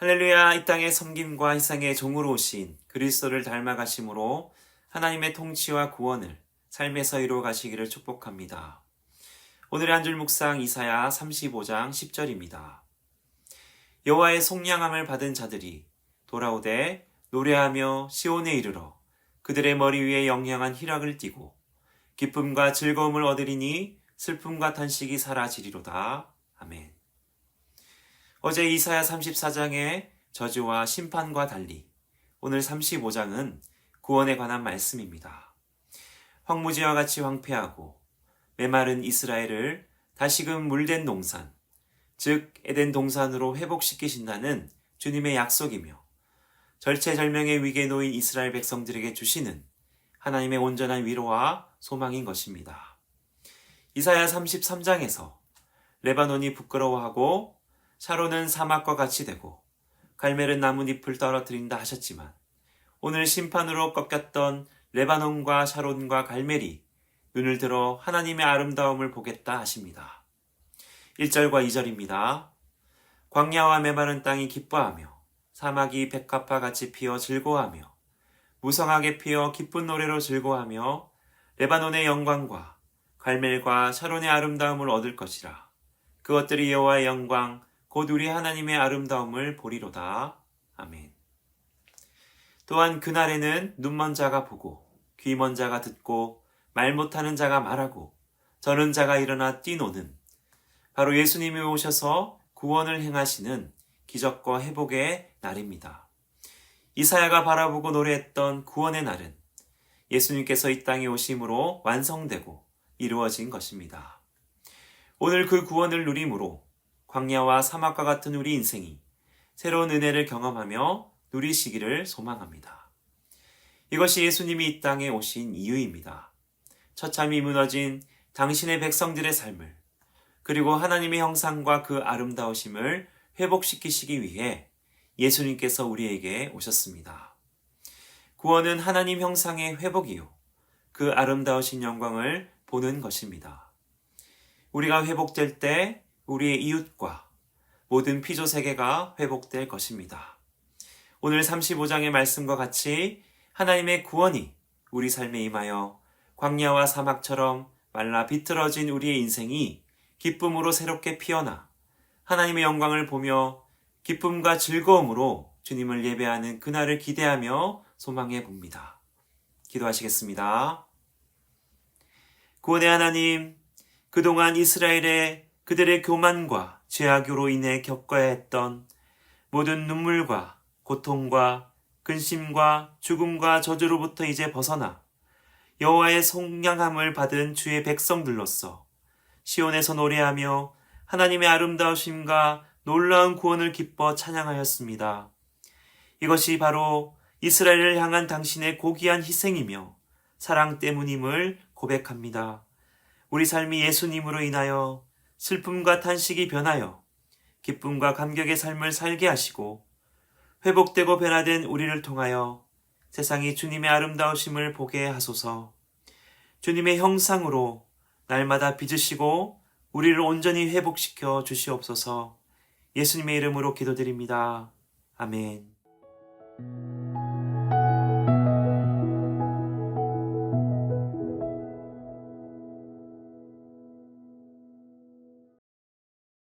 할렐루야 이 땅의 섬김과 희생의 종으로 오신 그리스도를 닮아가심으로 하나님의 통치와 구원을 삶에서 이루어 가시기를 축복합니다. 오늘의 한 줄 묵상 이사야 35장 10절입니다. 여호와의 속량함을 받은 자들이 돌아오되 노래하며 시온에 이르러 그들의 머리 위에 영영한 희락을 띠고 기쁨과 즐거움을 얻으리니 슬픔과 탄식이 사라지리로다. 아멘. 어제 이사야 34장의 저주와 심판과 달리 오늘 35장은 구원에 관한 말씀입니다. 황무지와 같이 황폐하고 메마른 이스라엘을 다시금 물된 동산, 즉 에덴 동산으로 회복시키신다는 주님의 약속이며 절체절명의 위기에 놓인 이스라엘 백성들에게 주시는 하나님의 온전한 위로와 소망인 것입니다. 이사야 33장에서 레바논이 부끄러워하고 샤론은 사막과 같이 되고 갈멜은 나뭇잎을 떨어뜨린다 하셨지만 오늘 심판으로 꺾였던 레바논과 샤론과 갈멜이 눈을 들어 하나님의 아름다움을 보겠다 하십니다. 1절과 2절입니다. 광야와 메마른 땅이 기뻐하며 사막이 백합화 같이 피어 즐거워하며 무성하게 피어 기쁜 노래로 즐거워하며 레바논의 영광과 갈멜과 샤론의 아름다움을 얻을 것이라. 그것들이 여호와의 영광 곧 우리 하나님의 아름다움을 보리로다. 아멘. 또한 그날에는 눈먼 자가 보고 귀먼 자가 듣고 말 못하는 자가 말하고 저는 자가 일어나 뛰노는 바로 예수님이 오셔서 구원을 행하시는 기적과 회복의 날입니다. 이사야가 바라보고 노래했던 구원의 날은 예수님께서 이 땅에 오심으로 완성되고 이루어진 것입니다. 오늘 그 구원을 누림으로 광야와 사막과 같은 우리 인생이 새로운 은혜를 경험하며 누리시기를 소망합니다. 이것이 예수님이 이 땅에 오신 이유입니다. 처참히 무너진 당신의 백성들의 삶을 그리고 하나님의 형상과 그 아름다우심을 회복시키시기 위해 예수님께서 우리에게 오셨습니다. 구원은 하나님 형상의 회복이요. 그 아름다우신 영광을 보는 것입니다. 우리가 회복될 때 우리의 이웃과 모든 피조 세계가 회복될 것입니다. 오늘 35장의 말씀과 같이 하나님의 구원이 우리 삶에 임하여 광야와 사막처럼 말라 비틀어진 우리의 인생이 기쁨으로 새롭게 피어나 하나님의 영광을 보며 기쁨과 즐거움으로 주님을 예배하는 그날을 기대하며 소망해 봅니다. 기도하시겠습니다. 구원의 하나님, 그동안 이스라엘의 그들의 교만과 죄악으로 인해 겪어야 했던 모든 눈물과 고통과 근심과 죽음과 저주로부터 이제 벗어나 여호와의 속량함을 받은 주의 백성들로서 시온에서 노래하며 하나님의 아름다우심과 놀라운 구원을 기뻐 찬양하였습니다. 이것이 바로 이스라엘을 향한 당신의 고귀한 희생이며 사랑 때문임을 고백합니다. 우리 삶이 예수님으로 인하여 슬픔과 탄식이 변하여 기쁨과 감격의 삶을 살게 하시고 회복되고 변화된 우리를 통하여 세상이 주님의 아름다우심을 보게 하소서. 주님의 형상으로 날마다 빚으시고 우리를 온전히 회복시켜 주시옵소서. 예수님의 이름으로 기도드립니다. 아멘.